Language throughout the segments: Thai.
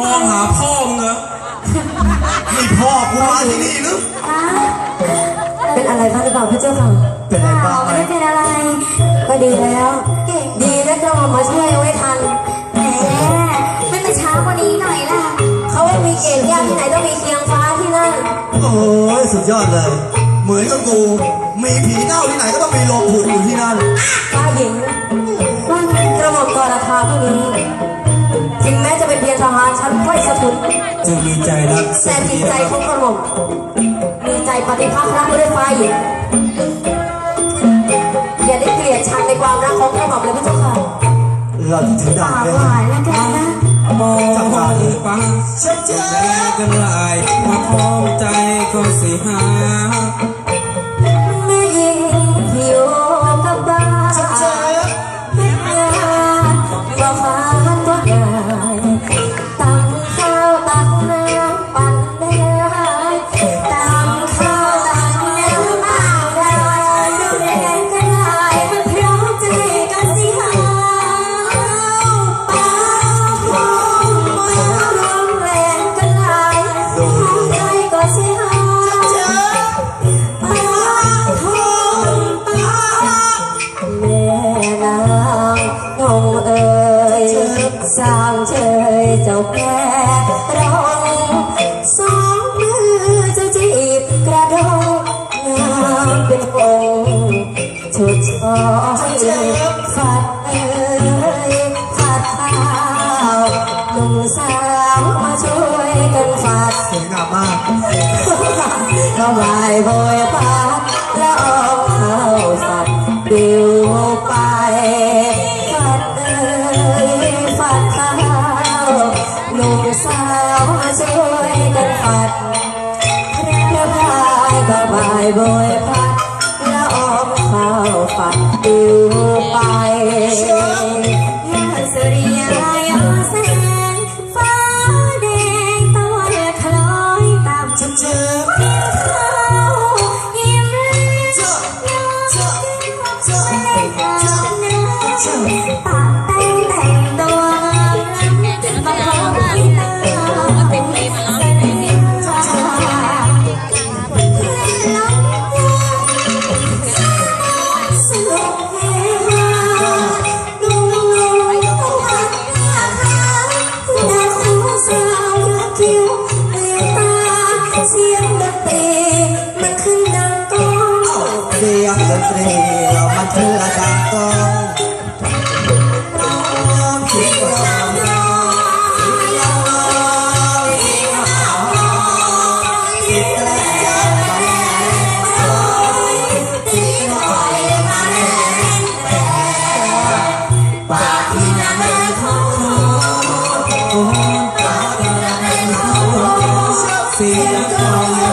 มองหาพ่อมึงเหรอนี่พ่อกูมาที่นี่หรือเป็นอะไรบ้างหรือเปล่าพระเจ้าค่ะเป็นอะไรบ้างไหมไม่เป็นอะไร ก็ดีแล้ว ดีนะกระหม่อมมาช่วยเอาไว้ทันแหมไม่มาช้ากว่านี้หน่อยล่ะเขาไม่มีเกณฑ์ยากที่ไหนต้องมีเคียงฟ้าที่นั่นโอ้ยสุดยอดเลย เหมือนกับกูมีผีเน่าที่ไหนก็ต้องมีโลงผุดอยู่ที่นั่นฟ้าหญิงว่ากระหม่อมกรราคาพวกนี้ถึงแม้ จะเป็นเพียงทหารชั้นไพร่สถุนจึงมีใจรักแต่จิตใจของกระหม่อมมีใจปฏิภาครักด้วยฟ้าหญิงอย่าได้เกลียดชังในความรักของกระหม่อมเลยพระเจ้าค่ะเราจะถือดาบปากเลยหวานแล้วกันนะมองฟังแลกันหลายมาพร้อมใจก็สิหา สร้างเชยเจ้าแก่ร้องสองมือจะจีบกระดงงามเป็นองค์ชุดช่อยฟัดเอ่ยฟัดเท้าหนุ่มสาวมาช่วยกันฟัด สวยงามมาก ก็บายโบยพัดแล้วออกเข้าสัตว์ปิว ยฟัดข้าวหนุ่มสาวช่วยกันฟัดพระพายก็บายโบยพัดแล้วออกเข้าฝัดปิวไป เรามาเถื่อดังกองคิดร้องร้องร้องคิดแล้วปากที่น้ำมันเขาเสียงของ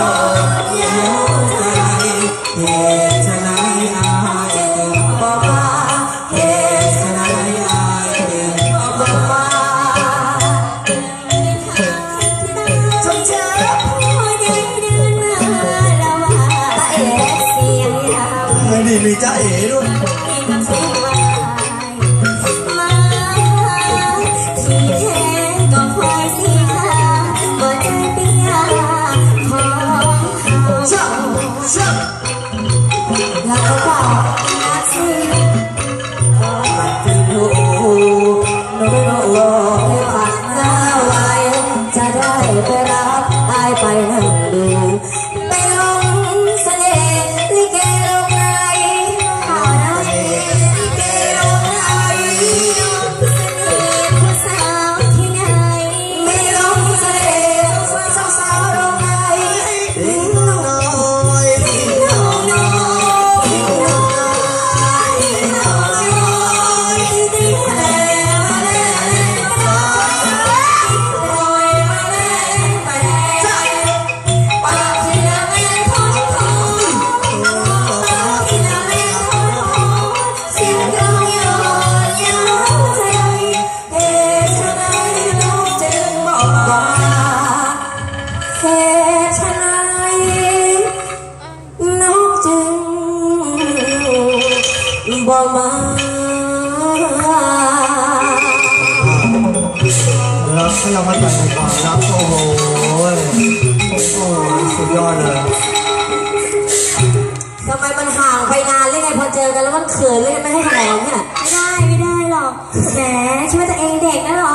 เขาเชื่อเชื่อแล้วก็บอกนักสิมันจึงรู้โแล้วเรามาจัดในควมรักโอ้โหโอ้โหสุดยอดเลยทำไมมันห่างไปนานเลยไงพอเจอกันแล้วมันเขินเลยไม่ให้หนมเนี่ย ไม่ได้ไม่ได้หรอกแหมคิดว่าตัวเองเด็กนะเหรอ